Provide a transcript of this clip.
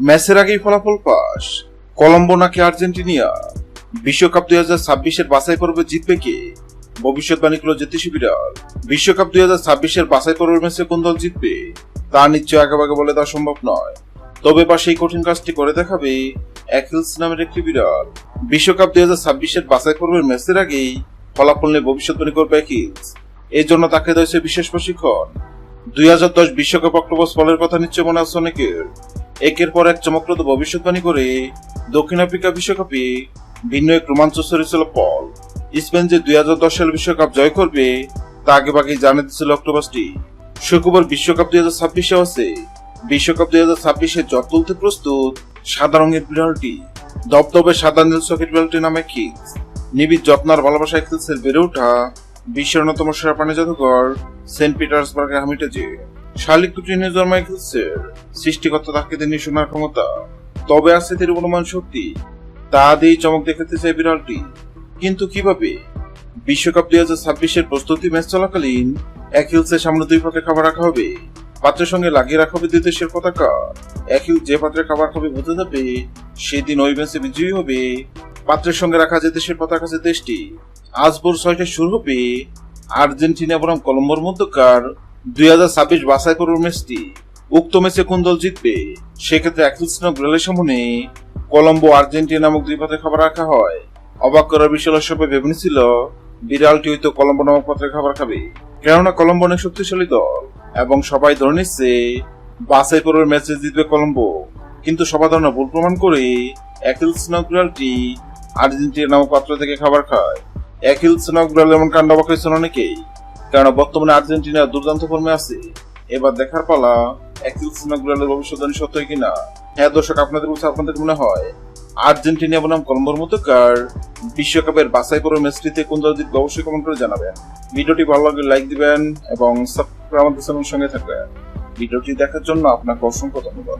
ম্যাচের আগেই ফলাফল পাস। কলম্বো নাকি আর্জেন্টিনিয়া? বিশ্বকাপ দুই হাজার ছাব্বিশের বাছাই পর্বে জিতবে কে? ভবিষ্যৎবাণী করল জ্যোতিষী বিড়াল। বিশ্বকাপ দুই হাজার ছাব্বিশের বাছাই পর্বের ম্যাচে কোন দল জিতবে? তা নিশ্চয় আগাবাগে বলে দেওয়া সম্ভব নয়। তবে বা সেই কঠিন কাজটি করে দেখাবে অ্যাকিলস নামের একটি বিড়াল। বিশ্বকাপ দুই হাজার ছাব্বিশের বাছাই পর্বের ম্যাচের আগেই ফলাফল নিয়ে ভবিষ্যৎবাণী করবে অ্যাকিলস এর জন্য তাকে রয়েছে বিশেষ প্রশিক্ষণ। দুই হাজার দশ বিশ্বকাপ অক্টোবর ফলের কথা নিশ্চয় মনে আছে অনেকের। একের পর এক চমকপ্রদ ভবিষ্যৎবাণী করে দক্ষিণ আফ্রিকা বিশ্বকাপে ভিন্ন এক রোমাঞ্চ ছড়িয়েছিল পল। স্পেন যে দুই হাজার দশ সাল বিশ্বকাপ জয় করবে, তা আগে বাকি জানিয়ে দিচ্ছিল অক্টোবাসটি শুক্রবার বিশ্বকাপ দুই হাজার ছাব্বিশে আছে। বিশ্বকাপ দুই হাজার ছাব্বিশে জট তুলতে প্রস্তুত সাদা রঙের বিড়ালটি দবদবে সাদা নীল সকেট বিড়ালটি নামে কিলস নিবিড় যত্নার ভালোবাসায় কিলসের বেড়ে ওঠা বিশ্বের অন্যতম সেরা প্রাণী জাদুঘর সেন্ট পিটার্সবার্গের হামিটেজে। শালিক নিয়ে জন্মায় কিলসের সৃষ্টিকর্তা তাকে তিনি শোনার ক্ষমতা। তবে আছে তিনি অনুমান শক্তি। তা দিয়েই চমক দেখাতে চায় বিড়ালটি। কিন্তু কীভাবে? বিশ্বকাপ দুই হাজার ছাব্বিশের প্রস্তুতি ম্যাচ চলাকালীন এক হিলসের সামনে দুই পাত্রে খাবার রাখা হবে। পাত্রের সঙ্গে লাগিয়ে রাখা হবে দুই দেশের পতাকা। হিল যে পাত্রে খাবার খাবে বোঝা যাবে, সেদিন ওই ম্যাচে বিজয়ী হবে পাত্রের সঙ্গে রাখা যে দেশের পতাকা যে দেশটি। আজ ভোর ছয়টায় শুরু হবে আর্জেন্টিনা বনাম কলম্বোর মধ্যকার দুই হাজার ছাব্বিশ বাছাই করুন ম্যাচটি। উক্ত ম্যাচে কোন দল জিতবে? সেক্ষেত্রে অ্যাকিলসন গ্রেলের সামনে কলম্বো, আর্জেন্টিনা নামক দুই পাত্রে খাবার রাখা হয়। অবাক করার বিষয় সবাই ভেবে নিছিল বিড়ালটি হয়তো কলম্বো নামক পাত্রে খাবার খাবে। কেননা কলম্বো অনেক শক্তিশালী দল এবং সবাই ধরে নিচ্ছে, বাছাই পর্বের ম্যাচে জিতবে কলম্বো। কিন্তু সবার ধারণা ভুল প্রমাণ করে অ্যাকিলস বিড়ালটি আর্জেন্টিনা নামক পাত্র থেকে খাবার খায়। অ্যাকিলস নামক বিড়াল এমন কাণ্ড অবাক হয়েছেন অনেকেই কেননা বর্তমানে আর্জেন্টিনা দুর্দান্ত ফর্মে আছে। এবার দেখার পালা অ্যাকিলস নামক বিড়ালের ভবিষ্যৎবাণী সত্য কিনা? হ্যাঁ দর্শক, আপনাদের বলছে আপনাদের মনে হয়? আর্জেন্টিনা বনাম কলম্বোর মতো কার? বিশ্বকাপের বাছাই পর্ব ম্যাচটিতে কোন দল জিতবে অবশ্যই কমেন্ট করে জানাবেন। ভিডিওটি ভালো লাগলে লাইক দিবেন এবং সাবস্ক্রাইব আমাদের চ্যানেলের সঙ্গে থাকবেন। ভিডিওটি দেখার জন্য আপনাকে অসংখ্য ধন্যবাদ।